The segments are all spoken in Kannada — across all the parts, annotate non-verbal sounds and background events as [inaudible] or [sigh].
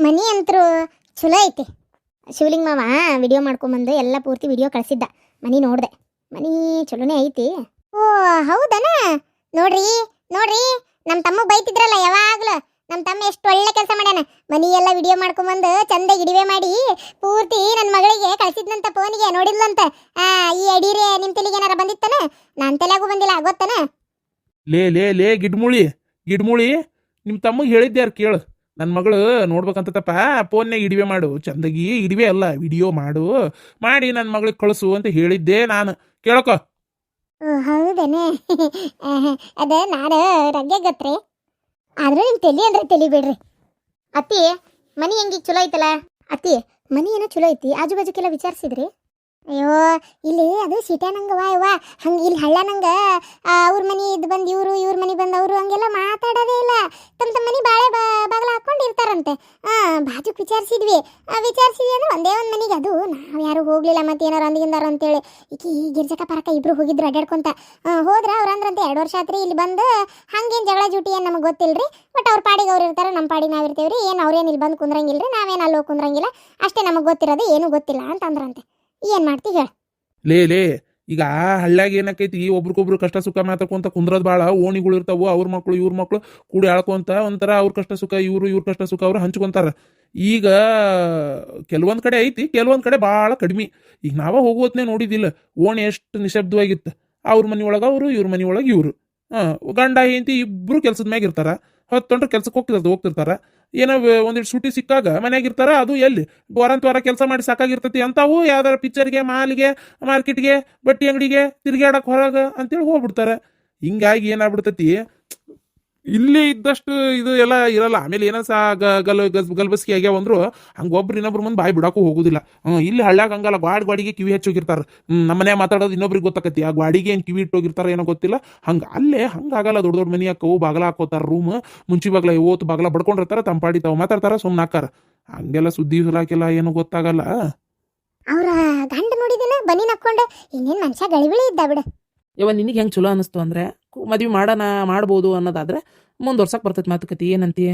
ಮನಿ ಅಂತರೂ ಚಲೋ ಐತಿ. ಶಿವಲಿಂಗ ಮಾವ ವಿಡಿಯೋ ಮಾಡ್ಕೊಂಬಂದು ಎಲ್ಲ ಪೂರ್ತಿ ವಿಡಿಯೋ ಕಳಿಸಿದ್ದ. ಮನಿ ನೋಡ್ದೆ. ಮನಿ ಚಲೋನೇ ಐತಿ. ಓ, ಹೌದನ? ನೋಡ್ರಿ ನೋಡ್ರಿ ನಮ್ಮ ತಮ್ಮ ಬೈತಿದ್ರಲ್ಲ ಯಾವಾಗಲೂ. ನಮ್ಮ ತಮ್ಮ ಎಷ್ಟು ಒಳ್ಳೆ ಕೆಲಸ ಮಾಡ್ಯಾನ. ಮನಿ ಎಲ್ಲ ವಿಡಿಯೋ ಮಾಡ್ಕೊಂಬಂದು ಚಂದ ಇಡಿವೆ ಮಾಡಿ ಪೂರ್ತಿ ನನ್ನ ಮಗಳಿಗೆ ಕಳಿಸಿದ್ನಂತ ಫೋನಿಗೆ ನೋಡಿದ್ಲಂತ. ಆ, ಈ ಅಡಿರೆ ನಿಮ್ಮ ತಲೆಗೆ ಏನಾರ ಬಂದಿತ್ತನ? ನನ್ನ ತಲೆಗೂ ಬಂದಿಲ್ಲ, ಗೊತ್ತನ? ಲೇ ಲೇ ಲೇ, ಗಿಡ್ಮುಳಿ ಗಿಡ್ಮುಳಿ ನಿಮ್ಮ ತಮ್ಮಗೆ ಹೇಳಿದ್ದೆ ಯಾರು ಕೇಳು. ನನ್ನ ಮಗಳು ನೋಡ್ಬೇಕಂತತಪ್ಪ ಫೋನ್ನಾಗ ಇಡಿವೆ ಮಾಡು. ಚಂದಗಿ ಇಡಿವೆ ಅಲ್ಲ, ವಿಡಿಯೋ ಮಾಡು. ಮಾಡಿ ನನ್ನ ಮಗಳಿಗೆ ಕಳಿಸು ಅಂತ ಹೇಳಿದ್ದೆ ನಾನು. ಕೇಳಕೋ. ಹೌದೇನೆ. ಅದ ನಾನು ರಗ್ಗೆ ಗೊತ್ತ್ರಿ ಆದ್ರೆ ನಿಮ್ ತಲಿ ಅಂದ್ರೆ ತಲಿ ಬಿಡ್ರಿ. ಅತ್ತಿ, ಮನಿ ಹೆಂಗಿ ಚಲೋ ಐತಲ್ಲ? ಅತ್ತಿ, ಮನಿ ಏನೋ ಚಲೋ ಐತಿ. ಆಜು ಬಾಜುಕೆಲ್ಲ ವಿಚಾರಿಸಿದ್ರಿ? ಅಯ್ಯೋ, ಇಲ್ಲಿ ಅದು ಸಿಟ್ಯಾನಂಗವ ಯವ್ವ ಹಂಗ ಇಲ್ಲಿ ಹಳ್ಳನಂಗ ಅವ್ರ ಮನೆ ಇದು ಬಂದು ಇವರು, ಇವ್ರ ಮನೆ ಬಂದು ಅವರು, ಹಂಗೆಲ್ಲ ಮಾತಾಡೋದೇ ಇಲ್ಲ. ತಮ್ಮ ತಮ್ಮ ಮನೆ ಬಾಳೆ ಬಾಗಲ ಹಾಕ್ಕೊಂಡು ಇರ್ತಾರಂತೆ ಬಾಜುಕ್ ವಿಚಾರಿಸಿದ್ವಿ. ವಿಚಾರಿಸಿದ್ವಿ ಅಂದ್ರೆ ಒಂದೇ ಒಂದು ಮನಿಗೆ ಅದು. ನಾವು ಯಾರು ಹೋಗಲಿಲ್ಲ ಮತ್ತೆ ಏನಾರು ಅಂದಿಗಿಂದಾರು ಅಂತೇಳಿ. ಈಕಿ ಗಿರ್ಜಕ ಪರಕ ಇಬ್ರು ಹೋಗಿದ್ರು ಅಡ್ಡಾಡ್ಕೊಂತ ಹೋದ್ರೆ ಅವ್ರ ಅಂದ್ರಂತೆ ಎರಡು ವರ್ಷ ಆತ್ರಿ ಇಲ್ಲಿ ಬಂದು. ಹಂಗೇನ್ ಜಗಳ ಜೂಟಿ ಏನು ನಮಗೆ ಗೊತ್ತಿಲ್ರಿ. ಬಟ್ ಅವ್ರ ಪಾಡಿಗೆ ಅವ್ರು ಇರ್ತಾರೆ ನಮ್ಮ ಪಾಡಿಗೆ ನಾವ್ ಇರ್ತೇವ್ರಿ. ಏನು ಅವ್ರೇನ್ ಇಲ್ಲಿ ಬಂದು ಕುಂದ್ರಂಗಿಲ್ರಿ, ನಾವೇನು ಅಲ್ಲಿ ಹೋಗಿ ಕುಂದ್ರಂಗಿಲ್ಲ. ಅಷ್ಟೇ ನಮಗೆ ಗೊತ್ತಿರೋದು, ಏನು ಗೊತ್ತಿಲ್ಲ ಅಂತ ಅಂದ್ರಂತೆ ಏನ್ ಮಾಡ್ತಿ ಹೇಳ. ಲೇ ಲೇ, ಈಗ ಹಳ್ಳ್ಯಾಗ ಏನಕ್ಕೈತಿ ಒಬ್ರಿಗೊಬ್ರು ಕಷ್ಟ ಸುಖ ಮಾತಾಡ್ಕೊಂತ ಕುಂದ್ರದ್ ಭಾಳ ಓಣಿಗಳು ಇರ್ತಾವು. ಅವ್ರ ಮಕ್ಳು, ಇವ್ರ ಮಕ್ಳು ಕೂಡಿ ಆಳ್ಕೊಂತ ಒಂಥರ ಅವ್ರ ಕಷ್ಟ ಸುಖ, ಇವರು, ಇವ್ರ ಕಷ್ಟ ಸುಖ ಅವ್ರು ಹಂಚ್ಕೊಂತಾರ. ಈಗ ಕೆಲವೊಂದ್ ಕಡೆ ಐತಿ, ಕೆಲವೊಂದ್ ಕಡೆ ಭಾಳ ಕಡಿಮೆ. ಈಗ ನಾವ ಹೋಗೋತ್ನೇ ನೋಡಿದಿಲ್ಲ. ಓಣಿ ಎಷ್ಟು ನಿಶಬ್ದವಾಗಿತ್ತು. ಅವ್ರ ಮನಿಯೊಳಗ ಅವರು, ಇವ್ರ ಮನಿಯೊಳಗ ಇವರು. ಹಾಂ, ಗಂಡ, ಹೆಂಡತಿ ಇಬ್ರು ಕೆಲ್ಸದ ಮ್ಯಾಗ ಇರ್ತಾರ. ಹೊತ್ತೊಂಡ್ರೆ ಕೆಲ್ಸಕ್ಕೆ ಹೋಗ್ತಿರ್ತ, ಹೋಗ್ತಿರ್ತಾರ. ಏನೋ ಒಂದಿಷ್ಟು ಸೂಟಿ ಸಿಕ್ಕಾಗ ಮನ್ಯಾಗ ಇರ್ತಾರ ಅದು ಎಲ್ಲಿ? ವಾರಂತ ವಾರ ಕೆಲಸ ಮಾಡಿ ಸಾಕಾಗಿರ್ತೈತಿ ಅಂತಾವು, ಯಾವ್ದಾರ ಪಿಕ್ಚರ್ಗೆ ಮಾಲ್ಗೆ, ಮಾರ್ಕೆಟ್ಗೆ, ಬಟ್ಟೆ ಅಂಗಡಿಗೆ ತಿರ್ಗಾಡಕ್ ಹೊರಗೆ ಅಂತೇಳಿ ಹೋಗ್ಬಿಡ್ತಾರೆ. ಹಿಂಗಾಗಿ ಏನಾಗ್ಬಿಡ್ತೈತಿ? ಇಲ್ಲಿ ಇದ್ದಷ್ಟು ಇದು ಎಲ್ಲ ಇರಲ್ಲ. ಆಮೇಲೆ ಏನೋ ಸಹ ಗಲ್ ಗಲ್ಬಸ್ಕಿ ಆಗ್ಯಾವ ಅಂದ್ರು, ಹಂಗೆ ಒಬ್ರು ಇನ್ನೊಬ್ರು ಮುಂದೆ ಬಾಯಿ ಬಿಡಕ್ಕೂ ಹೋಗುದಿಲ್ಲ. ಇಲ್ಲಿ ಹಳ್ಳ್ಯಾಗ ಹಂಗಲ್ಲ. ಗಾಡ್ ಗಾಡಿಗೆ ಕಿವಿ ಹೆಚ್ಚೋಗಿರ್ತಾರೆ ನಮ್ಮ ಮನೆ ಮಾತಾಡೋದು ಇನ್ನೊಬ್ರಿಗೆ ಗೊತ್ತಾಕತಿ. ಆ ಗಾಡಿಗೆ ಏನು ಕಿವಿ ಇಟ್ಟೋಗಿರ್ತಾರ ಏನೋ ಗೊತ್ತಿಲ್ಲ. ಹಂಗೆ ಅಲ್ಲೇ ಹಂಗಾಗಲ್ಲ ದೊಡ್ಡ ದೊಡ್ಡ ಮನಿ ಹಾಕವು, ಬಾಗಲ ಹಾಕೋತಾರ ರೂಮ್ ಮುಂಚಿ ಬಾಗ್ಲ ಇವತ್ತು ಬಾಗಲ ಬಡ್ಕೊಂಡಿರ್ತಾರ ತಂಪಾಡಿ ತಾವು ಮಾತಾಡ್ತಾರ ಸುಮ್ಮನೆ ಹಾಕಾರ ಹಂಗೆಲ್ಲ ಸುದ್ದಿ ಸುಲಾಕೆಲ್ಲ ಏನು ಗೊತ್ತಾಗಲ್ಲ. ಅವ್ರ ಗಂಡ ನೋಡಿದಿನ? ಬನ್ನಿ ನಕ್ಕೊಂಡು ಇನ್ನೇನ್ ಮನುಷ್ಯ ಗಳಿಬಿಳಿ ಇದ್ದ ಬಿಡ. ಯವ್ವ, ನಿನಗೆ ಹೆಂಗೆ ಚಲೋ ಅನ್ನಿಸ್ತು ಅಂದರೆ ಮದುವೆ ಮಾಡೋಣ ಮಾಡ್ಬೋದು ಅನ್ನೋದಾದ್ರೆ ಮುಂದುವರ್ಸಕ್ಕೆ ಬರ್ತೈತೆ ಮಾತುಕತೆ, ಏನಂತಿ?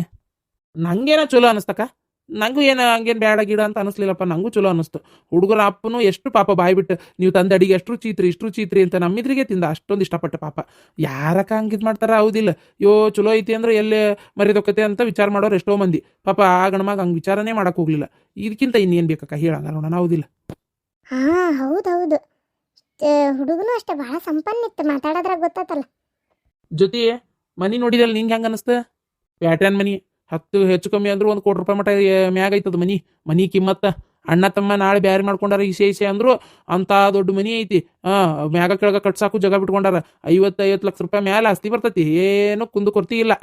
ನಂಗೇನೋ ಚಲೋ ಅನ್ನಿಸ್ತಕ್ಕ ನಂಗೂ ಏನು, ಹಂಗೇನು ಬೇಡ ಗಿಡ ಅಂತ ಅನಿಸ್ಲಿಲ್ಲಪ್ಪ, ನಂಗೂ ಚಲೋ ಅನಿಸ್ತು. ಹುಡುಗರ ಅಪ್ಪನು ಎಷ್ಟು ಪಾಪ ಬಾಯ್ಬಿಟ್ಟು, ನೀವು ತಂದ ಅಡಿಗೆ ಎಷ್ಟು ಚೀತ್ರಿ ಇಷ್ಟು ಚೀತ್ರಿ ಅಂತ ನಮ್ಮಿದ್ರಿಗೆ ತಿಂದ ಅಷ್ಟೊಂದು ಇಷ್ಟಪಟ್ಟ ಪಾಪ. ಯಾರಕ್ಕ ಹಂಗೆ ಇದು ಮಾಡ್ತಾರ? ಹೌದಿಲ್ಲ. ಯೋ, ಚಲೋ ಐತಿ ಅಂದ್ರೆ ಎಲ್ಲಿ ಮರಿದೊಕ್ಕತೆ ಅಂತ ವಿಚಾರ ಮಾಡೋರು ಎಷ್ಟೋ ಮಂದಿ. ಪಾಪ ಆ ಗಣಮಾಗ ಹಂಗೆ ವಿಚಾರನೇ ಮಾಡಕ್ಕೆ ಹೋಗ್ಲಿಲ್ಲ. ಇದಕ್ಕಿಂತ ಇನ್ನೇನು ಬೇಕಕ್ಕ? ಹೇಳಂಗ ನೋಡೋಣ, ಹೌದಿಲ್ಲ? ಹಾ ಹೌದೌದು ಹುಡುಗನು ಅಷ್ಟೇ ಬಹಳ ಸಂಪನ್ನಿತ್ತು ಮಾತಾಡೋದ್ರಾಗ ಗೊತ್ತಾತಲ್ಲ. ಜೊತೆ ಮನಿ ನೋಡಿದಲ್ಲ ನಿಂಗೆ ಹೆಂಗೆ ಅನಿಸ್ತ? ಪ್ಯಾಟ್ಯಾನ್ ಮನಿ ಹತ್ತು ಹೆಚ್ಚು ಕಮ್ಮಿ ಅಂದ್ರು ಒಂದು ಕೋಟಿ ರೂಪಾಯಿ ಮಟ ಮ್ಯಾಗ ಐತದ ಮನಿ. ಮನಿ ಕಿಮ್ಮತ್ತ ಅಣ್ಣ ತಮ್ಮ ನಾಳೆ ಬ್ಯಾರಿ ಮಾಡ್ಕೊಂಡಾರ ಇಸೆ ಇಸೆ ಅಂದ್ರು ಅಂತ ದೊಡ್ಡ ಮನಿ ಐತಿ. ಹಾ ಮ್ಯಾಗ ಕೆಳಗ ಕಟ್ಸಾಕು ಜಗ ಬಿಟ್ಕೊಂಡಾರ. ಐವತ್ತು ಐವತ್ತು ಲಕ್ಷ ರೂಪಾಯಿ ಮ್ಯಾಲೆ ಆಸ್ತಿ ಬರ್ತೈತಿ. ಏನು ಕುಂದು ಕೊರ್ತಿ ಇಲ್ಲ.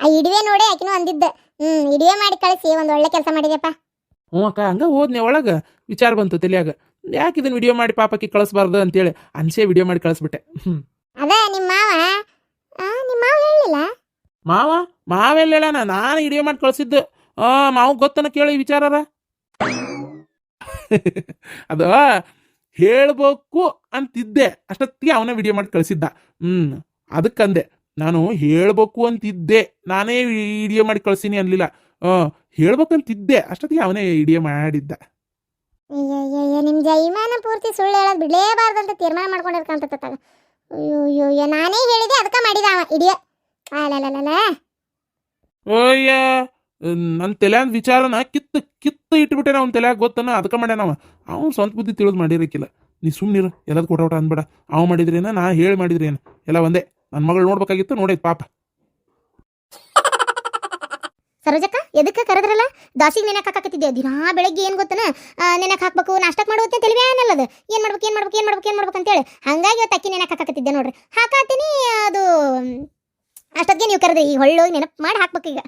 ಆ ಇಡಿವೆ ನೋಡಿ ಆಕಿನೂ ಅಂದಿದ್ದ. ಹ್ಮ್ ಇಡುವೆ ಮಾಡಿ ಕಳಿಸಿ ಒಂದ್ ಒಳ್ಳೆ ಕೆಲಸ ಮಾಡಿದ್ಯಪ್ಪ. ಹ್ಞೂ ಅಕ್ಕ ಹಂಗ ಹೋದ್ನೆ ಒಳಗ. ವಿಚಾರ ಬಂತು ತಲೆಯಾಗ. ಯಾಕೆ ಇದನ್ನ ವಿಡಿಯೋ ಮಾಡಿ ಪಾಪಕ್ಕೆ ಕಳಿಸ್ಬಾರ್ದು ಅಂತೇಳಿ ಅನ್ಸೆ ವಿಡಿಯೋ ಮಾಡಿ ಕಳಿಸ್ಬಿಟ್ಟೆ. ಹ್ಞೂ ಅದ ನಿಮ್ಮ ಮಾವ? ಆ ನಿಮ್ಮ ಮಾವ ಹೇಳಿಲ್ಲ? ಮಾವ? ಮಾವೆಲ್ಲ ಹೇಳಣ? ನಾನು ವಿಡಿಯೋ ಮಾಡಿ ಕಳಿಸಿದ್ದು. ಆ ಮಾವು ಗೊತ್ತನ ಕೇಳಿ ವಿಚಾರರ [laughs] ಅದು? ಹೇಳ್ಬೇಕು ಅಂತಿದ್ದೆ. ಅಷ್ಟೊತ್ತಿಗೆ ಅವನ ವಿಡಿಯೋ ಮಾಡಿ ಕಳಿಸಿದ್ದ. ಹ್ಮ್ ಅದಕ್ಕಂದೆ ನಾನು ಹೇಳ್ಬೇಕು ಅಂತಿದ್ದೆ. ನಾನೇ ವಿಡಿಯೋ ಮಾಡಿ ಕಳ್ಸೀನಿ ಅನ್ಲಿಲ್ಲ. ಆ ಹೇಳ್ಬೇಕಂತಿದ್ದೆ. ಅಷ್ಟೊತ್ತಿಗೆ ಅವನೇ ವಿಡಿಯೋ ಮಾಡಿದ್ದ. ನಿಮ್ಮ ಜೈಮಾನ ಪೂರ್ತಿ ಸುಳ್ಳು ಹೇಳೋದು ಬಿಡಲೇಬಾರ್ದಂತ ತೀರ್ಮಾನ ಮಾಡ್ಕೊಂಡಿರ್ಕಂತ ಅಯ್ಯೋ ಅಯ್ಯೋ ನಾನೇ ಹೇಳಿದೆ ಅದಕ್ಕೆ ಮಾಡಿದ ಅವ, ಇಡಿಯ. ಅಲ್ಲಲ್ಲ. ಓಯ್ಯ ನನ್ನ ತಲೆಯಾಗ ವಿಚಾರನ ಕಿತ್ತು ಕಿತ್ತು ಇಟ್ಬಿಟ್ಟೆ ಅವ್ನ ತಲೆಯಾಗ ಗೊತ್ತನ ಅದಕ್ಕೆ ಮಾಡ್ಯಾನವ ಅವ್ನು ಸ್ವಂತ ಬುದ್ಧಿ ತಿಳಿದು ಮಾಡಿರಕ್ಕಿಲ್ಲ ನೀ ಸುಮ್ಮನಿರು ಎಲ್ಲದ ಕೊಟ್ಟ ಅನ್ಬೇಡ ಅವ ಮಾಡಿದ್ರೇನ, ನಾ ಹೇಳಿ ಮಾಡಿದ್ರೇನ. ಎಲ್ಲ ಒಂದೇ. ನನ್ನ ಮಗಳು ನೋಡ್ಬೇಕಾಗಿತ್ತು ನೋಡಿದ್ ಪಾಪ. ಸರೋಜಕ್ಕ, ಎದಕ್ಕೆ ಕರೆದ್ರಲ್ಲ? ದಾಸಿಗೆ ನೆನಕ್ ಹಾಕಕತ್ತಿದ್ದೆ. ದಿನಾ ಬೆಳಗ್ಗೆ ಏನು ಗೊತ್ತನ? ನೆನಕ್ ಹಾಕ್ಬೇಕು, ನಾಷ್ಟಕ್ ತಲಿಬ್ಯಾ ಅನ್ನಲ್ಲ ಅದು. ಏನು ಮಾಡ್ಬೇಕು ಏನು ಮಾಡ್ಬೇಕು ಏನು ಮಾಡ್ಬೇಕು ಏನು ಮಾಡ್ಬೇಕು ಅಂತೇಳಿ. ಹಂಗಾಗಿ ಇವತ್ತು ಅಕ್ಕಿ ನೆನಕ್ ಹಾಕಕತ್ತಿದ್ದೆ ನೋಡ್ರಿ. ಹಾಕಾತೀನಿ, ಅದು, ಅಷ್ಟೊತ್ತಿಗೆ ನೀವು ಕರೆದ್ರಿ. ಈ ಹೊಳ್ಳೋಗಿ ನೆನಪು ಮಾಡಿ ಹಾಕ್ಬೇಕು ಈಗ.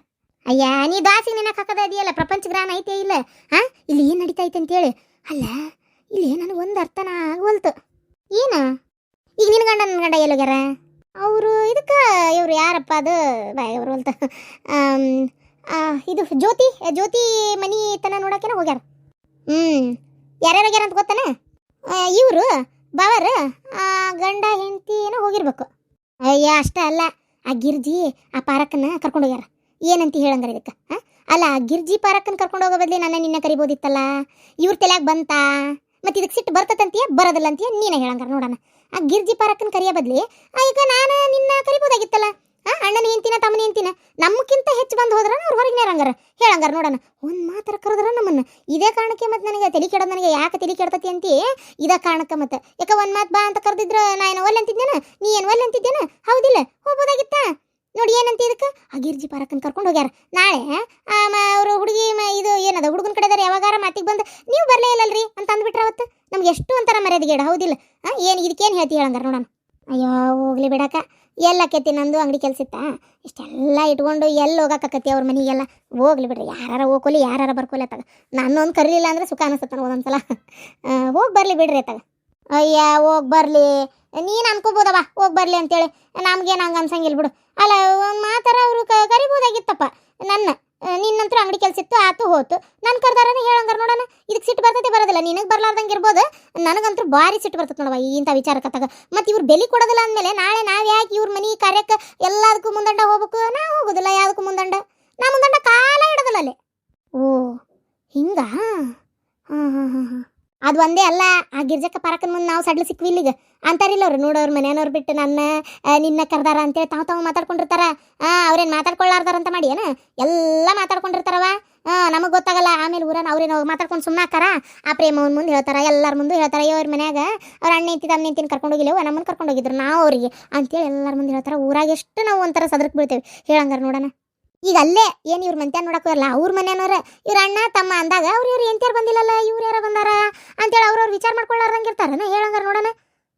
ಅಯ್ಯ, ನೀ ದಾಸಿಗೆ ನೆನಕ್ ಹಾಕದ ಇದೆಯಲ್ಲ? ಪ್ರಪಂಚ ಗ್ರಾನ ಐತೆ ಇಲ್ಲ? ಹಾಂ ಇಲ್ಲಿ ಏನು ನಡೀತೈತೆ ಐತೆ ಅಂತೇಳಿ. ಅಲ್ಲ, ಇಲ್ಲಿ ನನಗೆ ಒಂದು ಅರ್ಥನ ಆಗವಲ್ತು. ಏನು? ಈಗ ನಿನ್ನ ಗಂಡ ನನ್ನ ಗಂಡ ಎಲ್ಲೋಗ್ಯಾರ ಅವರು ಇದಕ್ಕೆ, ಇವ್ರು ಯಾರಪ್ಪ ಅದು? ಬಾಯ್, ಅವರು ಅಂತ ಇದು ಜ್ಯೋತಿ ಜ್ಯೋತಿ ಮನಿ ತನ ನೋಡಕ್ಕೇನ ಹೋಗ್ಯಾರ. ಹ್ಮ್, ಯಾರ್ಯಾರು ಹೋಗ್ಯಾರ ಅಂತ ಗೊತ್ತಾನ? ಇವರು, ಬಾವರ್ ಗಂಡ, ಹೆಂಡತಿ ಏನೋ ಹೋಗಿರ್ಬೇಕು. ಅಯ್ಯ, ಅಷ್ಟೇ ಅಲ್ಲ, ಆ ಗಿರ್ಜಿ, ಆ ಪಾರಕ್ಕನ್ನ ಕರ್ಕೊಂಡು ಹೋಗ್ಯಾರ. ಏನಂತ ಹೇಳಂಗಾರ ಇದಕ್ಕೆ ಅಲ್ಲ, ಆ ಗಿರ್ಜಿ ಪಾರಕ್ಕನ್ ಕರ್ಕೊಂಡು ಹೋಗೋ ಬದ್ಲಿ ನನ್ನ ನಿನ್ನ ಕರಿಬೋದಿತ್ತಲ್ಲ? ಇವ್ರ ತಲೆಯಾಗ ಬಂತಾ? ಮತ್ತು ಇದಕ್ಕೆ ಸಿಟ್ಟು ಬರ್ತದಂತೀಯ ಬರೋದಿಲ್ಲ ಅಂತೀಯ ನೀನೇ ಹೇಳಂಗಾರ ನೋಡೋಣ. ಆ ಗಿರ್ಜಿ ಪಾರಕ್ಕನ್ ಕರಿಯೋ ಬದ್ಲಿ ಈಗ ನಾನು ನಿನ್ನ ಕರಿಬೋದಾಗಿತ್ತಲ್ಲ? ಅಣ್ಣನ ಹೆಂತಿನ ತಮ್ಮನ ಹೆಂತಿನ ನಮ್ಮಕ್ಕಿಂತ ಹೆಚ್ಚು ಬಂದು ಹೋದ್ರ ಅವ್ರು ಹೊರಗಿನ ರಂಗಾರ ಹೇಳಂಗಾರ ನೋಡೋಣ. ಒಂದ್ ಮಾತರ ಕರೆದ್ರ ನಮ್ಮನ್ನ. ಇದೇ ಕಾರಣಕ್ಕೆ ಮತ್ತೆ ನನಗೆ ತಲೆ ಕೆಡೋದು ನನಗೆ ಯಾಕೆ ತಲೆ ಕೆಡ್ತತಿ ಅಂತಿ ಇದೇ ಕಾರಣಕ್ಕೆ ಮತ್ತೆ ಯಾಕ ಒಂದ್ ಮಾತು ಬಾ ಅಂತ ಕರೆದಿದ್ರ ನಾ ಏನು ಒಲ್ಲೆ ಅಂತಿದ್ದೇನ ನೀ ಏನು ಒಲ್ಲೆ ಅಂತಿದ್ದೇನ ಹೌದಿಲ್ಲ. ಹೋಗ್ಬೋದಾಗಿತ್ತ? ನೋಡಿ ಏನಂತ ಇದಕ್ಕೆ? ಆ ಗಿರ್ಜಿ ಪಾರಕ್ಕನ್ ಕರ್ಕೊಂಡು ಹೋಗ್ಯಾರ. ನಾಳೆ ಅವರು ಹುಡುಗಿ ಇದು ಏನದ, ಹುಡುಗನ ಕಡೆದಾರ ಯಾವಾಗಾರ ಮಾತಿಗೆ ಬಂದು, ನೀವು ಬರಲೇ ಇಲ್ಲಲ್ರಿ ಅಂತ ಅಂದ್ಬಿಟ್ರೆ ಅವತ್ತು? ನಮ್ಗೆ ಎಷ್ಟು ಒಂಥರ ಮರ್ಯಾದೆಗೇಡ ಹೌದಿಲ್ಲ. ಏನು, ಇದಕ್ಕೇನು ಹೇಳ್ತಿ ಹೇಳಂಗಾರ ನೋಡೋಣ. ಅಯ್ಯೋ, ಹೋಗ್ಲಿ ಬಿಡಕ ಎಲ್ಲಕ್ಕೈತಿ ನಂದು ಅಂಗಡಿ ಕೆಲ್ಸ ಇತ್ತಾ? ಇಷ್ಟೆಲ್ಲ ಇಟ್ಕೊಂಡು ಎಲ್ಲಿ ಹೋಗಕ್ಕತಿ ಅವ್ರ ಮನೆಗೆಲ್ಲ ಹೋಗ್ಲಿ ಬಿಡ್ರಿ, ಯಾರಾರ ಹೋಗ್ಕೊಲಿ, ಯಾರಾರ ಬರ್ಕೊಲಿ ಅತ್ತಾಗ ನನ್ನೊಂದು ಕರೀಲಿಲ್ಲ ಅಂದ್ರೆ ಸುಖ ಒಂದೊಂದು ಒಂದೊಂದ್ಸಲ. ಹೋಗಿ ಬರಲಿ ಬಿಡ್ರಿ ಅತ್ತಾಗ ಅಯ್ಯ, ಹೋಗಿ ಬರಲಿ. ನೀನು ಅನ್ಕೋಬೋದವ, ಹೋಗಿ ಬರಲಿ ಅಂತೇಳಿ. ನಮ್ಗೇನು ಹಂಗೆ ಅನ್ಸಂಗಿಲ್ಲ ಬಿಡು. ಅಲ್ಲ, ಒಂದು ಮಾತಾರ ಅವರು ಕರಿಬೋದಾಗಿತ್ತಪ್ಪ, ನನ್ನ. ನಿನ್ನಂತರೂ ಅಂಗಡಿ ಕೆಲಸ ಇತ್ತು, ಆತು ಹೋತು. ನನ್ನ ಕರ್ದಾರನ ಹೇಳಂಗಾರ ನೋಡೋಣ. ಇದಕ್ಕೆ ಸಿಟ್ಟು ಬರ್ತೈತೆ ಬರೋದಿಲ್ಲ, ನಿನಗೆ ಬರ್ಲಾರ್ದಂಗೆ ಇರ್ಬೋದು. ನನಗಂತೂ ಭಾರಿ ಸಿಟ್ಟು ಬರ್ತೈತೆ ನೋಡವ ಇಂಥ ವಿಚಾರಕ್ಕತ್ತಾಗ ಮತ್ತು ಇವ್ರು ಬೆಲೆ ಕೊಡೋದಿಲ್ಲ ಅಂದಮೇಲೆ ನಾಳೆ ನಾವು ಯಾಕೆ ಇವ್ರ ಮನೆ ಕಾರ್ಯಕ್ಕೆ ಎಲ್ಲದಕ್ಕೂ ಮುಂದಂಡ ಹೋಗ್ಬೇಕು? ನಾ ಹೋಗೋದಿಲ್ಲ ಯಾವುದಕ್ಕೂ ಮುಂದಂಡ. ನಾ ಮುಂದಂಡ ಕಾಲ ಇಡೋದಿಲ್ಲ ಅಲ್ಲಿ. ಓ, ಹಿಂಗ? ಹಾಂ ಹಾಂ ಹಾಂ ಹಾಂ ಅದು ಒಂದೇ ಅಲ್ಲ, ಆ ಗಿರ್ಜಕ್ಕ ಪಾರಕನ ಮುಂದೆ ನಾವು ಸಡ್ಲು ಸಿಕ್ವಿ ಇಲ್ಲಿಗ. ಅಂತಾರಿಲ್ಲ ಅವ್ರು ನೋಡೋರು ಮನೆಯವ್ರು ಬಿಟ್ಟು ನನ್ನ ನಿನ್ನ ಕರ್ದಾರ ಅಂತೇಳಿ ತಾವು ತಾವು ಮಾತಾಡ್ಕೊಂಡಿರ್ತಾರ. ಅವ್ರೇನು ಮಾತಾಡ್ಕೊಳ್ಳಾರ್ದಾರ ಅಂತ ಮಾಡಿ ಏನು? ಎಲ್ಲ ಮಾತಾಡ್ಕೊಂಡಿರ್ತಾರವ. ನಮಗೆ ಗೊತ್ತಾಗಲ್ಲ, ಆಮೇಲೆ ಊರನ್ನ ಅವ್ರೇನು ಮಾತಾಡ್ಕೊಂಡು ಸುಮ್ಮನೆ ಹಾಕಾರ ಆ ಪ್ರೇಮವನ್ ಮುಂದೆ ಹೇಳ್ತಾರ, ಎಲ್ಲರ ಮುಂದೆ ಹೇಳ್ತಾರ ಇವ್ರ ಮನ್ಯಾಗ ಅವ್ರ ಅಣ್ಣ ನಿಂತಿ ತಮ್ಮ ನಿಂತಿನ ಕರ್ಕೊಂಡು ಹೋಗಿಲ್ಲ ನಮ್ಮನ್ನ ಕರ್ಕೊಂಡು ಹೋಗಿದ್ರು, ನಾವು ಅವರಿಗೆ. ಅಂತೇಳಿ ಎಲ್ಲರ ಮುಂದೆ ಹೇಳ್ತಾರ, ಊರಾಗ ಎಷ್ಟು ನಾವು ಒಂಥರ ಸದರ್ಕ್ ಬೀಳ್ತೇವೆ. ಹೇಳಂಗಾರ ನೋಡೋಣ. ಈಗ ಅಲ್ಲೇ ಏನು ಇವ್ರ ಮಂತ್ಯಾನ ನೋಡಕ್ ಇರಲ್ಲ ಅವ್ರ ಮನೆಯವ್ರ ಇವ್ರ ಅಣ್ಣ ತಮ್ಮ ಅಂದಾಗ ಅವ್ರ ಇವ್ರು ಎಂತ ಬಂದಿಲ್ಲಲ್ಲ, ಇವ್ರು ಯಾರ ಬಂದಾರ ಅಂತೇಳಿ ಅವ್ರವ್ರು ವಿಚಾರ ಮಾಡ್ಕೊಳ್ಳಾರ್ದಂಗೆ ಇರ್ತಾರನ ಹೇಳಂಗಾರ ನೋಡೋಣ.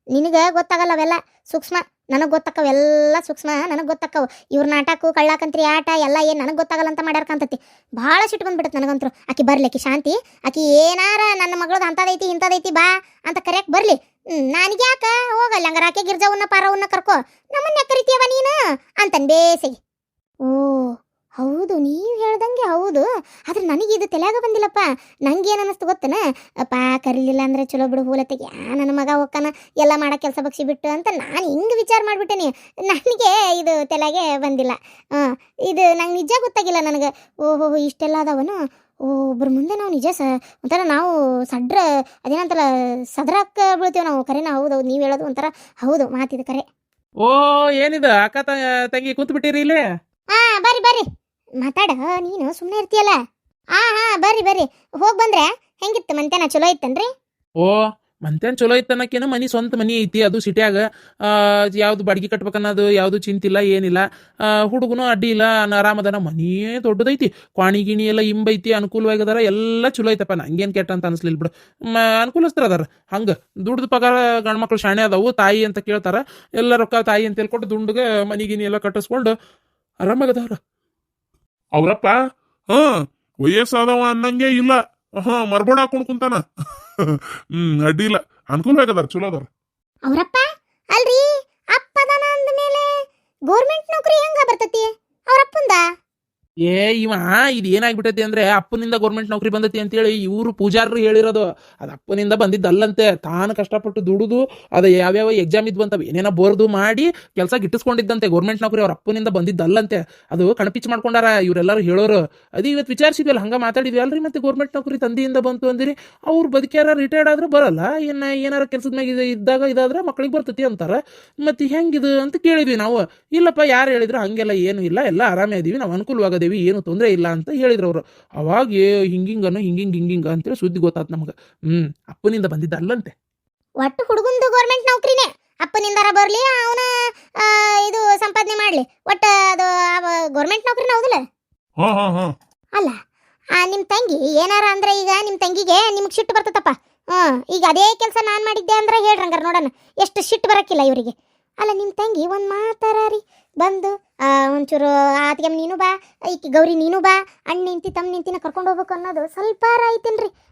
ನಿನಗೆ ಗೊತ್ತಾಗಲ್ಲ ಅವೆಲ್ಲ ಸೂಕ್ಷ್ಮ, ನನಗೆ ಗೊತ್ತಕ್ಕವ ಎಲ್ಲ ಸೂಕ್ಷ್ಮ, ನನಗೆ ಗೊತ್ತಕ್ಕವು ಇವ್ರ ನಾಟಕ, ಕಳ್ಳಾಕಂತ್ರಿ, ಆಟ, ಎಲ್ಲ ಏನು ನನಗೆ ಗೊತ್ತಾಗಲ್ಲ ಅಂತ ಮಾಡ್ಯಾರ ಕಂತತಿ ಭಾಳ ಸಿಟ್ಟು ಬಂದ್ಬಿಡತ್ತೆ ನನಗಂತರು. ಆಕಿ ಬರಲಿ ಆಕಿ ಶಾಂತಿ, ಆಕಿ ಏನಾರ ನನ್ನ ಮಗಳದು ಅಂಥದೈತಿ ಇಂಥದೈತಿ ಬಾ ಅಂತ ಕರೆಯಕ್ಕೆ ಬರಲಿ. ನನಗೆ ಯಾಕ ಹೋಗಲ್ಲ, ಹಂಗಾರ ಆಕೆ ಗಿರ್ಜಾವನ್ನ ಪಾರವನ್ನ ಕರ್ಕೋ. ನಮ್ಮನ್ನ ಕರಿತೀಯವ ನೀನು? ಅಂತನ್ ಬೇಸಿಗೆ ಓ. ಹೌದು ನೀವು ಹೇಳ್ದಂಗೆ ಹೌದು. ಆದ್ರೆ ನನಗೆ ಇದು ತಲೆಯಾಗ ಬಂದಿಲ್ಲಪ್ಪ. ನಂಗೇನು ಅನ್ನಿಸ್ತು ಗೊತ್ತನ? ಅಪ್ಪ ಕರೀಲಿಲ್ಲ ಅಂದ್ರೆ ಚಲೋ ಬಿಡು ಹೂಲತ್ತಿಗೆ ಯಾ ನನ್ನ ಮಗ ಹೋಗ್ತಾನ ಎಲ್ಲ ಮಾಡೋ ಕೆಲಸ ಬಗ್ಸಿ ಬಿಟ್ಟು ಅಂತ ನಾನು ಹಿಂಗೆ ವಿಚಾರ ಮಾಡಿಬಿಟ್ಟೇನಿ. ನನಗೆ ಇದು ತಲೆಗೆ ಬಂದಿಲ್ಲ. ಹಾಂ ಇದು ನಂಗೆ ನಿಜ ಗೊತ್ತಾಗಿಲ್ಲ ನನಗೆ. ಓಹೋ ಇಷ್ಟೆಲ್ಲ ಅದಾವನು ಓ ಒಬ್ರ ಮುಂದೆ ನಾವು ನಿಜ ಸ ಒಂಥರ ನಾವು ಸಡ್ರ ಅದೇನಂತಲ್ಲ ಸದ್ರಕ್ಕೆ ಬೀಳ್ತೀವಿ ನಾವು. ಕರೆನ? ಹೌದು ಹೌದು ನೀವು ಹೇಳೋದು ಒಂಥರ ಹೌದು ಮಾತಿದು ಕರೆ. ಓ ಏನಿದು? ಅಕ್ಕ ತಂಗಿ ಕೂತ್ಬಿಟ್ಟಿರಿ ಇಲ್ಲಿ? ಹಾ ಬರ್ರಿ ಬರ್ರಿ. ಮಾತಾಡ ನೀನು ಸುಮ್ಮನೆ ಇರ್ತೀಯಲ್ಲ? ಹಾ ಹಾ ಬರ್ರಿ ಬರ್ರಿ. ಹೋಗಿ ಬಂದ್ರೆ ಹೆಂಗಿತ್ತು? ಮಂತೇನ ಚಲೋ ಇತ್ತನ್ರಿ? ಓ ಮಂತೇನ್ ಚಲೋ ಅನ್ನಕ್ಕೇನ ಮನಿ ಸ್ವಂತ ಮನಿ ಐತಿ ಅದು ಸಿಟಿಯಾಗ. ಯಾವ್ದು ಬಾಡಿಗೆ ಕಟ್ಬೇಕನ್ನೋದು ಯಾವ್ದು ಚಿಂತಿಲ್ಲ ಏನಿಲ್ಲ. ಆ, ಹುಡುಗನು ಅಡ್ಡಿ ಇಲ್ಲ ಆರಾಮದನ ಮನಿಯೇ ದೊಡ್ಡದೈತಿ. ಕ್ವಾಣಿ ಗಿಣಿ ಎಲ್ಲ ಇಂಬೈತಿ ಅನುಕೂಲವಾಗಿದಾರ ಎಲ್ಲ ಚಲೋ ಐತಪ್ಪ ನಂಗೇನ್ ಕೆಟ್ಟ ಅಂತ ಅನ್ಸ್ಲಿಲ್ಲ ಬಿಡು. ಅನುಕೂಲಸ್ತರ ಅದಾರ ಹಂಗೆ. ದುಡ್ದು ಪಗಾರ ಗಂಡ್ಮಕ್ಳು ಶಾಣೆ ಅದಾವು ತಾಯಿ ಅಂತ ಕೇಳ್ತಾರ. ಎಲ್ಲ ರೊಕ್ಕ ತಾಯಿ ಅಂತ ಹೇಳ್ಕೊಟ್ಟು ದುಂಡ್ಗೆ ಮನಿ ಗಿನಿ ಎಲ್ಲ ಕಟ್ಟಿಸ್ಕೊಂಡು ಆರಾಮಾಗದಾರ ಅವ್ರಪ್ಪ ಹಾ, ವಯಸ್ಸಾದವ ಅನ್ನಂಗೆ ಇಲ್ಲ. ಹಾ ಮರ್ಬೋಣ ಹಾಕೊಂಡ್ ಕುಂತಾನ. [laughs] ಹ್ಮ್ ಅಡ್ಡಿಲ್ಲ ಅನುಕೂಲವಾಗದಾರ ಚಲೋ ಅದಾರ. ಅವರಪ್ಪ, ಅಲ್ರಿ, ಅಪ್ಪದನ ಅಂದ್ಮೇಲೆ ಗೋರ್ಮೆಂಟ್ ನೌಕರಿ ಹೆಂಗ ಅವ್ರಪ್ಪಂದ ಏ, ಇವ ಇದು ಏನಾಗ್ಬಿಟ್ಟೈತಿ ಅಂದ್ರೆ ಅಪ್ಪನಿಂದ ಗೌರ್ಮೆಂಟ್ ನೌಕರಿ ಅಂತ ಅಂತೇಳಿ ಇವರು ಪೂಜಾರರು ಹೇಳಿರೋದು. ಅದು ಅಪ್ಪನಿಂದ ಬಂದಿದ್ದಲ್ಲಂತೆ. ತಾನು ಕಷ್ಟಪಟ್ಟು ದುಡುದು, ಅದು ಯಾವ್ಯಾವ ಎಕ್ಸಾಮ್ ಇದ್ವಂತ ಏನೇನೋ ಬೋರ್ದು ಮಾಡಿ ಕೆಲಸ ಗಿಟ್ಟಿಸ್ಕೊಂಡಿದ್ದಂತೆ. ಗೌರ್ಮೆಂಟ್ ನೌಕರಿ ಅವ್ರ ಅಪ್ಪನಿಂದ ಬಂದಿದ್ದಲ್ಲಂತೆ. ಅದು ಕಣಪಿಚ್ಚು ಮಾಡ್ಕೊಂಡಾರ ಇವರೆಲ್ಲರೂ ಹೇಳೋರು. ಅದು ಇವತ್ತು ವಿಚಾರಿಸಿದ್ವಲ್ಲ, ಹಂಗ ಮಾತಾಡಿದ್ವಿ. ಅಲ್ರಿ ಮತ್ತೆ ಗೌರ್ಮೆಂಟ್ ನೌಕರಿ ತಂದೆಯಿಂದ ಬಂತು ಅಂದಿರಿ. ಅವ್ರು ಬದುಕ್ಯಾರ ರಿಟೈರ್ಡ್ ಆದ್ರೆ ಬರಲ್ಲ. ಏನ, ಏನಾರ ಕೆಲಸದ ಮ್ಯಾಗ ಇದು, ಇದ್ದಾಗ ಇದಾದ್ರೆ ಮಕ್ಳಿಗೆ ಬರ್ತತಿ ಅಂತಾರ. ಮತ್ತೆ ಹೆಂಗಿದು ಅಂತ ಕೇಳಿದ್ವಿ ನಾವು. ಇಲ್ಲಪ್ಪ, ಯಾರು ಹೇಳಿದ್ರು ಹಂಗೆಲ್ಲ ಏನು ಇಲ್ಲ. ಎಲ್ಲ ಆರಾಮೇ ಇದೀವಿ. ನಾವು ಏನು ತೊಂದರೆ ಇಲ್ಲ ಅಂತ ಹೇಳಿದ್ರು ಅವರು. ಅವಾಗ ಏ ಹಿಂಗಿಂಗನು ಹಿಂಗಿಂಗ್ ಹಿಂಗಿಂಗ ಅಂತೇಳಿ ಸುದ್ದಿ ಗೊತ್ತಾಯ್ತು ನಮಗೆ. ಹ್ಮ್ ಅಪ್ಪನಿಂದ ಬಂದಿದ್ದಲ್ಲಂತೆ. ಒಟ್ಟು ಹುಡುಗಂದು ಗೌರ್ಮೆಂಟ್ ನೌಕರಿನೇ. ಅಪ್ಪನಿಂದಾರ ಬರ್ಲಿ ಅವನ ಇದು ಸಂಪಾದನೆ ಮಾಡ್ಲಿ. ಒಟ್ಟು ಅದು ಗೌರ್ಮೆಂಟ್ ನೌಕರಿನ ಹೌದಿಲ್ಲ? ಹಾ ಹಾ ಹಾ. ಅಲ್ಲ ಆ ನಿಮ್ಮ ತಂಗಿ ಏನಾರ ಅಂದ್ರೆ ಈಗ ನಿಮ್ಮ ತಂಗಿಗೆ ನಿಮ್ಗೆ ಸಿಟ್ಟು ಬರ್ತದಪ್ಪ. ಹ್ಞೂ ಈಗ ಅದೇ ಕೆಲಸ ನಾನು ಮಾಡಿದ್ದೆ ಅಂದ್ರೆ ಹೇಳ್ರಂಗಾರ ನೋಡೋಣ. ಎಷ್ಟು ಸಿಟ್ಟು ಬರಕ್ಕಿಲ್ಲ ಇವರಿಗೆ. ಅಲ್ಲ ನಿಮ್ಮ ತಂಗಿ ಒಂದು ಮಾತಾರ ರೀ ಬಂದು ಒಂಚೂರು ಆತಿಗೆ ನೀನು ಬಾ, ಈಕೆ ಗೌರಿ ನೀನು ಬಾ, ಅಣ್ಣ ನಿಂತಿ ತಮ್ಮ ನಿಂತಿನ ಕರ್ಕೊಂಡು ಹೋಗ್ಬೇಕು ಅನ್ನೋದು ಸ್ವಲ್ಪ ಹಾ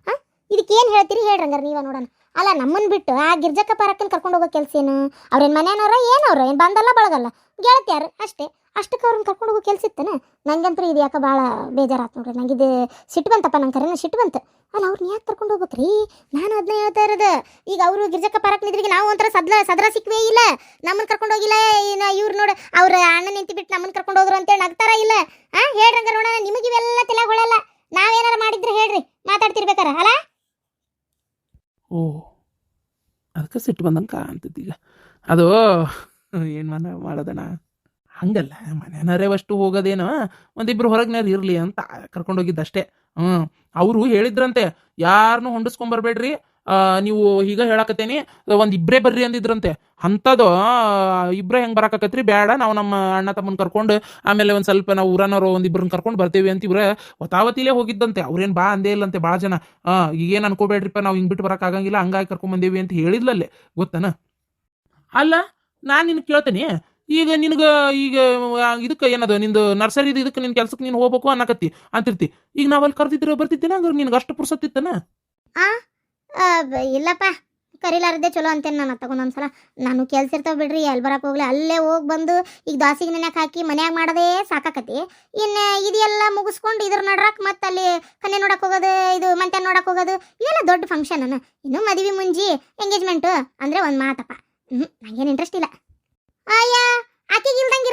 ಹಾಂ ಇದಕ್ಕೇನು ಹೇಳ್ತೀರಿ ಹೇಳ್ರಂಗಾರ ನೀವ ನೋಡೋಣ. ಅಲ್ಲ ನಮ್ಮನ್ನು ಬಿಟ್ಟು ಆ ಗಿರ್ಜಕ್ಕ ಪಾರಕ್ಕನ್ ಕರ್ಕೊಂಡು ಹೋಗೋ ಕೆಲಸ ಏನು? ಅವ್ರೇನು ಮನೆಯವ್ರ, ಏನವ್ರ, ಏನು ಬಂದಲ್ಲ, ಬಳಗಲ್ಲ. ಗೆಳತಿಯಾರು ಅಷ್ಟೇ. ಅಷ್ಟಕ್ಕೆ ಅವ್ರನ್ನ ಕರ್ಕೊಂಡು ಹೋಗೋ ಕೆಲಸ ಇತ್ತೇನೆ? ನಂಗಂತೂ ಇದು ಯಾಕೆ ಭಾಳ ಬೇಜಾರಾತು ನೋಡ್ರಿ. ನಂಗಿದು ಸಿಟ್ಟು ಬಂತಪ್ಪ ನಂಗೆ ಕರೆನ ಸಿಟ್ಟು ಬಂತು. ಅಲ್ಲ ಅವ್ರನ್ನ ಯಾಕೆ ಕರ್ಕೊಂಡು ಹೋಗ್ಬೇಕ್ರಿ ನಾನು ಅದನ್ನ ಹೇಳ್ತಾ ಇರೋದು. ಈಗ ಅವರು ಗಿರ್ಜಕ್ಕ ಪಾರಕ್ ನಿದ್ರಿಗೆ ನಾವು ಒಂಥರ ಸದ್ಲ, ಸದ್ರ ಸಿಕ್ವೇ ಇಲ್ಲ. ನಮ್ಮನ್ನ ಕರ್ಕೊಂಡು ಹೋಗಿಲ್ಲ, ಇನ್ನು ಇವ್ರು ನೋಡು. ಅವ್ರ ಅಣ್ಣ ನಿಂತು ಬಿಟ್ಟು ನಮ್ಮನ್ನ ಕರ್ಕೊಂಡು ಹೋದ್ರು ಅಂತೇಳಿ ನಗ್ತಾರ ಇಲ್ಲ? ಆ ಹೇಳ್ರಂಗ ನೋಡೋಣ. ನಿಮಗೆ ಇವೆಲ್ಲ ತಲೆ ಹೊಳಲ್ಲ. ನಾವೇನಾರ ಮಾಡಿದ್ರೆ ಹೇಳ್ರಿ. ಮಾತಾಡ್ತಿರ್ಬೇಕಾರ ಅಲ್ಲ ಓ, ಅದಕ್ಕೆ ಸಿಟ್ಟು ಬಂದಂಗೆ ಕಾಣ್ತೈತಿ ಅದು, ಏನು ಮಾಡೋದಣ್ಣ? ಹಂಗಲ್ಲ ಮನೆಯವರೇ ಅಷ್ಟು ಹೋಗೋದೇನೋ? ಒಂದಿಬ್ರು ಹೊರಗ್ನೇ ಇರಲಿ ಅಂತ ಕರ್ಕೊಂಡು ಹೋಗಿದ್ದಷ್ಟೇ ಹ್ಞೂ ಅವರು ಹೇಳಿದ್ರಂತೆ ಯಾರನ್ನೂ ಹೊಂಡಿಸ್ಕೊಂಬರ್ಬೇಡ್ರಿ ನೀವು ಈಗ ಹೇಳಕತ್ತೇನಿ ಒಂದು ಇಬ್ಬರೇ ಬರ್ರಿ ಅಂದಿದ್ರಂತೆ. ಅಂಥದ್ದು ಇಬ್ಬರೇ ಹೆಂಗೆ ಬರಾಕತ್ರಿ ಬೇಡ ನಾವು ನಮ್ಮ ಅಣ್ಣ ತಮ್ಮನ ಕರ್ಕೊಂಡು, ಆಮೇಲೆ ಒಂದು ಸ್ವಲ್ಪ ನಾವು ಊರನವರು ಒಂದಿಬ್ಬರನ್ನ ಕರ್ಕೊಂಡು ಬರ್ತೀವಿ ಅಂತ ಇವ್ರೆ ಒತಾವತಿಲೇ ಹೋಗಿದ್ದಂತೆ. ಅವ್ರೇನು ಬಾ ಅಂದೇ ಇಲ್ಲಂತೆ ಭಾಳ ಜನ. ಈಗೇನು ಅನ್ಕೋಬೇಡ್ರಿಪ್ಪ, ನಾವು ಹಿಂಗೆ ಬಿಟ್ಟು ಬರೋಕ್ಕಾಗಂಗಿಲ್ಲ ಹಂಗಾಗಿ ಕರ್ಕೊಂಬಂದೇವಿ ಅಂತ ಹೇಳಿದ್ಲಲ್ಲೇ. ಗೊತ್ತನ? ಅಲ್ಲ, ನಾನು ನಿನ್ನ ಕೇಳ್ತೇನೆ ಈಗ ನಿನಗೆ ಈಗ ಇದಕ್ಕೆ ಏನದು ನಿಂದು ನರ್ಸರಿ ಇದಕ್ಕೆ ನಿನ್ನ ಕೆಲ್ಸಕ್ಕೆ ನೀನು ಹೋಗ್ಬೇಕು ಅನ್ನಕತ್ತಿ ಅಂತಿರ್ತಿ. ಈಗ ನಾವಲ್ಲಿ ಕರೆದಿದ್ರೆ ಬರ್ತಿದ್ದೇನೆ ಹಂಗಾರೆ ನಿನಗೆ ಅಷ್ಟು ಪುರ್ಸತ್ತಿತ್ತನ ಆ, ಇಲ್ಲಪ್ಪ ಕರಿಲಾರದೆ ಚಲೋ ಅಂತೇನೆ ನಾನು ತಗೊಂಡೊಂದ್ಸಲ ನಾನು ಕೆಲ್ಸ ಇರ್ತಾವ ಬಿಡ್ರಿ ಎಲ್ಲಿ ಬರಕ್ಕೆ ಹೋಗ್ಲಿ ಅಲ್ಲೇ ಹೋಗಿ ಬಂದು ಈಗ ದಾಸಿಗೆ ನೆನೆಯಕ್ಕೆ ಹಾಕಿ ಮನ್ಯಾಗ ಮಾಡದೇ ಸಾಕಾಕತಿ ಇನ್ನು ಇದೆಲ್ಲ ಮುಗಿಸ್ಕೊಂಡು ಇದ್ರ ನಡ್ರಕ್ಕೆ ಮತ್ತೆ ಅಲ್ಲಿ ಕನ್ಯೆ ನೋಡಕ್ಕೆ ಹೋಗೋದು ಇದು ಮಂತೆ ನೋಡಕ್ಕೆ ಹೋಗೋದು ಇದೆಲ್ಲ ದೊಡ್ಡ ಫಂಕ್ಷನ್ ಇನ್ನು ಮದುವೆ ಮುಂಜಿ ಎಂಗೇಜ್ಮೆಂಟು ಅಂದರೆ ಒಂದು ಮಾತಪ್ಪ. ಹ್ಞೂ ನಂಗೇನು ಇಂಟ್ರೆಸ್ಟ್ ಇಲ್ಲ.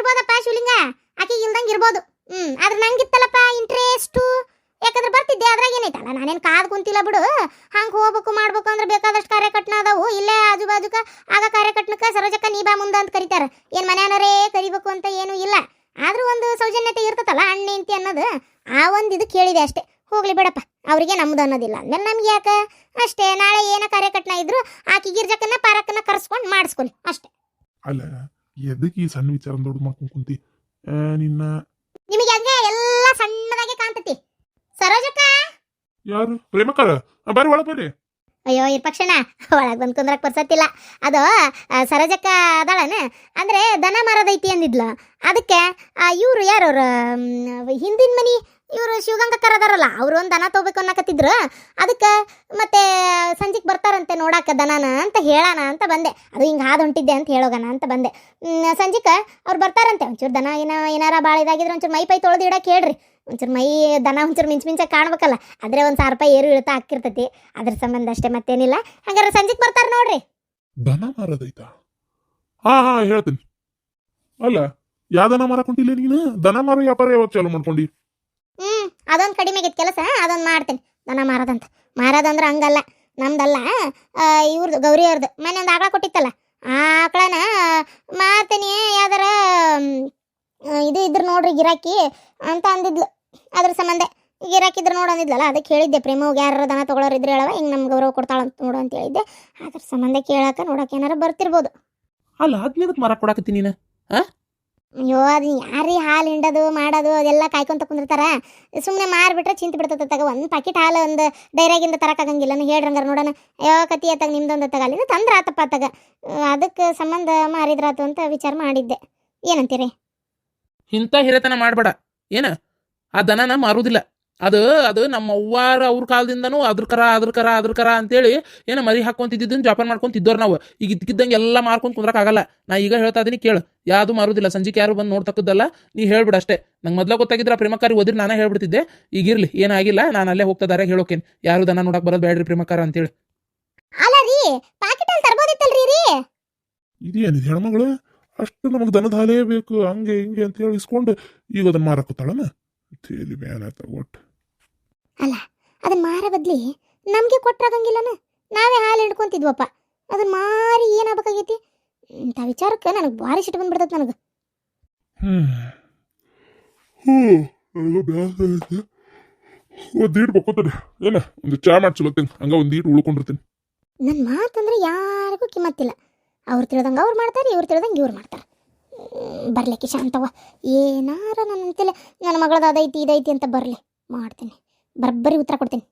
ಇರ್ಬೋದಪ್ಪ ಶಿವಲಿಂಗ? ಆಕಿಗೆ ಇಲ್ದಂಗೆ ಇರ್ಬೋದು. ಹ್ಮ್, ಆದ್ರೆ ನಂಗಿತ್ತಲ್ಲಪ್ಪ ಇಂಟ್ರೆಸ್ಟು ಯಾಕಂದ್ರೆ ಬರ್ತಿದ್ದೆ, ಅದ್ರಾಗ ಏನೈತಲ್ಲ, ನಾನೇನು ಕಾದು ಕುಂತಿಲ್ಲ ಬಿಡು. ಹಂಗೆ ಹೋಗ್ಬೇಕು, ಮಾಡ್ಬೇಕು ಅಂದ್ರೆ ಬೇಕಾದಷ್ಟು ಕಾರ್ಯಕಟ್ನ ಅದಾವು. ಇಲ್ಲೇ ಆಜು ಬಾಜುಕ ಆಗ ಕಾರ್ಯಕಟ್ನಕ್ಕೆ ಸರೋಜಕ್ಕ ನೀ ಬಾ ಮುಂದೆ ಅಂತ ಕರಿತಾರ. ಏನು ಮನೆಯವರೇ ಕರಿಬೇಕು ಅಂತ ಏನೂ ಇಲ್ಲ. ಆದ್ರೂ ಒಂದು ಸೌಜನ್ಯತೆ ಇರ್ತತಲ್ಲ, ಅಣ್ಣ ಇಂತಿ ಅನ್ನೋದು, ಆ ಒಂದು ಇದು ಕೇಳಿದೆ ಅಷ್ಟೇ. ಹೋಗ್ಲಿ ಬಿಡಪ್ಪ, ಅವರಿಗೆ ನಮ್ದು ಅನ್ನೋದಿಲ್ಲ. ಅಂದ್ಮೇಲೆ ನಮ್ಗೆ ಯಾಕೆ? ಅಷ್ಟೇ, ನಾಳೆ ಏನೋ ಕಾರ್ಯಕಟ್ನ ಇದ್ರು ಆಕಿ ಗಿರ್ಜಕ್ಕನ್ನ ಪಾರಕ್ಕನ್ನ ಕರ್ಸ್ಕೊಂಡ್ ಮಾಡಿಸ್ಕೊಳ್ಳಿ ಅಷ್ಟೇ. ಅಲ್ಲ ಎದಕ್ಕೆ ಈ ಸಣ್ಣ ವಿಚಾರ ದೊಡ್ಡ ಮಾಡ್ಕೊಂಡು ಕುಂತಿ ಆ, ನಿನ್ನ ನಿಮಗೆ ಹಂಗೆ ಎಲ್ಲ ಸಣ್ಣದಾಗಿ ಕಾಣ್ತತಿ. ಸರೋಜಕ್ಕ? ಯಾರು? ಪ್ರೇಮಕಾರ ಆ, ಬರ್ರಿ ಒಳಗೆ ಬರ್ರಿ. ಅಯ್ಯೋ ಇರ್ಪಕ್ಷಣ ಒಳಗೆ ಬಂದು ಕುಂದ್ರಕ್ಕೆ ಬರ್ಸತ್ತಿಲ್ಲ ಅದು ಆ, ಸರೋಜಕ್ಕ ಅದಾಳನ? ಅಂದ್ರೆ ದನ ಮರದೈತಿ ಅಂದಿದ್ಲ. ಅದಕ್ಕೆ ಇವರು ಯಾರವ್ರ? ಹಿಂದಿನ ಮನಿ ಇವರು ಶಿವಗಂಗಕ್ಕರ್ ಅದಾರಲ್ಲ ಅವರು ಒಂದು ದನ ತಗೋಬೇಕು ಅನ್ನಕತ್ತಿದ್ರು. ಅದಕ್ಕೆ ಮತ್ತೆ ಸಂಜೆಗೆ ಬರ್ತಾರಂತೆ ನೋಡಾಕ ದನನ ಅಂತ ಹೇಳೋಣ ಅಂತ ಬಂದೆ. ಅದು ಹಿಂಗೆ ಹಾದು ಹೊಂಟಿದ್ದೆ ಅಂತ ಹೇಳೋಗಣ ಅಂತ ಬಂದೆ. ಸಂಜೆಗೆ ಅವ್ರು ಬರ್ತಾರಂತೆ. ಒಂಚೂರು ದನ ಏನ ಏನಾರ ಭಾಳ ಇದಾಗಿದ್ರೆ ಒಂಚೂರು ಮೈ ಪೈ ತೊಳೆದು ಇಡಕ್ಕೆ ಹೇಳ್ರಿ. ಒಂಚೂರು ಮೈ ದನ ಒಂಚೂರು ಮಿಂಚು ಮಿಂಚ ಕಾಣ್ಬೇಕಲ್ಲ, ಆದರೆ ಒಂದು ಸಾವಿರ ರೂಪಾಯಿ ಏರು ಇಳ್ತಾ ಹಾಕಿರ್ತೈತಿ ಅದ್ರ ಸಂಬಂಧ ಅಷ್ಟೇ ಮತ್ತೇನಿಲ್ಲ. ಹಂಗಾರೆ ಸಂಜೆಗೆ ಬರ್ತಾರೆ ನೋಡ್ರಿ. ದನ ಮಾರದೈತಾ? ಹಾ ಹಾ, ಹೇಳ್ತೀನಿ. ಅಲ್ಲ ಯಾವ ದನ ಮಾರಕೊಂಡಿಲ್ಲ ನೀನು? ದನ ಮಾರೋ ವ್ಯಾಪಾರ ಯಾವಾಗ ಚಾಲು ಮಾಡ್ಕೊಂಡಿ? ಅದೊಂದು ಕಡಿಮೆ ಆಗಿತ್ತು ಕೆಲಸ, ಅದೊಂದು ಮಾಡ್ತೀನಿ. ದನ ಮಾರೋದಂತ. ಮಾರೋದಂದ್ರೆ ಹಂಗಲ್ಲ, ನಮ್ದಲ್ಲ ಇವ್ರದ್ದು ಗೌರಿ ಅವ್ರದ್ದು ಮನೆ ಒಂದು ಆಕಳ ಕೊಟ್ಟಿತ್ತಲ್ಲ, ಆ ಆಕಳನ ಮಾರ್ತೀನಿ, ಯಾವ್ದಾರ ಇದು ಇದ್ರ ನೋಡ್ರಿ ಗಿರಾಕಿ ಅಂತ ಅಂದಿದ್ಲು. ಅದ್ರ ಸಂಬಂಧ ಗಿರಾಕಿ ಇದ್ರ ನೋಡು ಅಂದಿದ್ಲಲ್ಲ, ಅದಕ್ಕೆ ಹೇಳಿದ್ದೆ ಪ್ರೇಮವ್ಗೆ ಯಾರು ದನ ತೊಗೊಳೋರು ಇದ್ರೆ ಹೇಳವ ಹಿಂಗೆ ನಮ್ಗೆ ಗೌರವ ಕೊಡ್ತಾಳಂತ ನೋಡು ಅಂತ ಹೇಳಿದ್ದೆ. ಅದ್ರ ಸಂಬಂಧ ಕೇಳಕ್ಕೆ ನೋಡಕ್ಕೆ ಏನಾರು ಬರ್ತಿರ್ಬೋದು. ಅಲ್ಲ ಹದಿನೈದಕ್ಕೆ ಮರ ಕೊಡಾಕತ್ತೀನಿ ನೀನು? ಅಯ್ಯೋ, ಅದು ಯಾರೀ ಹಾಲು ಹಿಂಡೋದು, ಮಾಡೋದು, ಅದೆಲ್ಲ ಕಾಯ್ಕೊಂತ ಕುಂದಿರ್ತಾರ? ಸುಮ್ಮನೆ ಮಾರ್ಬಿಟ್ರೆ ಚಿಂತೆ ಬಿಡ್ತದ ತಗ. ಒಂದು ಪಾಕಿಟ್ ಹಾಲು ಒಂದು ಡೈರಿಯಾಗಿಂದ ತರಕಾಗಂಗಿಲ್ಲ ಹೇಳ್ರಂಗಾರ ನೋಡೋಣ. ಅಯ್ಯೋ, ಕತಿ ಅತ್ತಾಗ ನಿಮ್ದೊಂದು ತಗ ಅಲ್ಲಿಂದ ತಂದ್ರ ಆತಪ್ಪ ತಗ ಅದಕ್ಕೆ ಸಂಬಂಧ ಮಾರಿದ್ರಾತು ಅಂತ ವಿಚಾರ ಮಾಡಿದ್ದೆ. ಏನಂತೀರಿ? ಇಂಥ ಹಿರೇತನ ಮಾಡಬೇಡ. ಏನ? ಆ ದನನ ಮಾರುದಿಲ್ಲ. ಅದು ಅದು ನಮ್ಮ ಅವ್ವಾರ ಅವ್ರ ಕಾಲದಿಂದನೂ ಅದ್ರ ಕರ ಅದ್ರ ಕರ ಅದ್ರ ಕರ ಅಂತೇಳಿ ಏನೋ ಮರಿ ಹಾಕೊಂತಿದ್ದನ್ನು ಜೋಪಾನ ಮಾಡ್ಕೊಂತಿದ್ದವ್ರು ನಾವು. ಈಗ ಇದ್ದಕ್ಕಿದ್ದಂಗೆ ಎಲ್ಲ ಮಾರ್ಕೊಂಡು ಕುಂದ್ರಕ್ಕಾಗಲ್ಲ. ನಾ ಈಗ ಹೇಳ್ತಾ ಇದೀನಿ ಕೇಳು. ಯಾವುದು ಮಾರುದಿಲ್ಲ. ಸಂಜೆಗೆ ಯಾರು ಬಂದು ನೋಡ್ತಕ್ಕದ್ದಲ್ಲ ನೀ ಹೇಳ್ಬಿಡು ಅಷ್ಟೇ. ನಂಗೆ ಮೊದ್ಲ ಗೊತ್ತಾಗಿದ್ರೆ ಪ್ರೇಮಕಾರಿ ಓದಿರಿ ನಾನೇ ಹೇಳ್ಬಿಡ್ತಿದ್ದೆ. ಈಗ ಇರ್ಲಿ ಏನಾಗಿಲ್ಲ ನಾನು ಅಲ್ಲೇ ಹೋಗ್ತಾ ದಾರೆ ಹೇಳೋಕೇನು. ಯಾರು ದನ ನೋಡಕ್ ಬರೋದು ಬೇಡ್ರಿ ಪ್ರೇಮಕಾರ ಅಂತೇಳಿ. ಅಲ್ಲ ರೀ ಪ್ಯಾಕೆಟ್ ಅಲ್ಲಿ ತರ್ಬೋದಿತ್ತಲ್ರಿ ರೀ? ಇದೇನಿದೆ ಹೆಣ್ಮಗಳು ಅಷ್ಟು ನಮಗೆ ದನದ ಹಾಲೇ ಬೇಕು ಹಂಗೆ ಹಿಂಗೆ ಅಂತ ಹೇಳಿ ಇಸ್ಕೊಂಡು ಈಗ ಅದನ್ನ ಮಾರಕತ್ತಾಳನ ತೇಲಿ ಬ್ಯಾನ ಒಟ್ಟು. ಅಲ್ಲ ಅದನ್ನ ಮಾರ ಬದ್ಲಿ ನಮಗೆ ಕೊಟ್ರಾಗಂಗಿಲ್ಲನ? ನಾವೇ ಹಾಲು ಹಿಡ್ಕೊಂತಿದ್ವಪ್ಪ. ಅದನ್ನ ಮಾರಿ ಏನಾಗಬೇಕಾಗೈತಿ? ಇಂಥ ವಿಚಾರಕ್ಕೆ ನನಗೆ ಭಾರಿ ಸಿಟ್ಟು ಬಂದ್ಬಿಡ್ತೈತೆ ನನಗೆ. ಹ್ಞೂ ಒಂದು ಈಟ್ ಬಕ್ಕೋತಾರೆ ಏನ ಒಂದು ಚಾ ಮಾಡ್ಸಲತ್ತೀನಿ ಹಂಗ ಒಂದು ಈಟ್ ಉಳ್ಕೊಂಡಿರ್ತೀನಿ. ನನ್ನ ಮಾತಂದ್ರೆ ಯಾರಿಗೂ ಕಿಮ್ಮತ್ತಿಲ್ಲ. ಅವ್ರು ತಿಳಿದಂಗ ಅವ್ರು ಮಾಡ್ತಾರೆ ಇವ್ರು ತಿಳಿದಂಗ ಇವ್ರು ಮಾಡ್ತಾರೆ. ಬರ್ಲಿಕ್ಕೆ ಶಾಂತವ. ಏನಾರ ನನ್ನ ಅಂತೆಲ್ಲ. ನನ್ನ ಮಗಳದ್ದು ಅದೈತಿ ಇದೈತಿ ಅಂತ ಬರಲಿ. ಮಾಡ್ತೀನಿ. ಬರ್ಬರಿ ಉತ್ತರ ಕೊಡ್ತೀನಿ.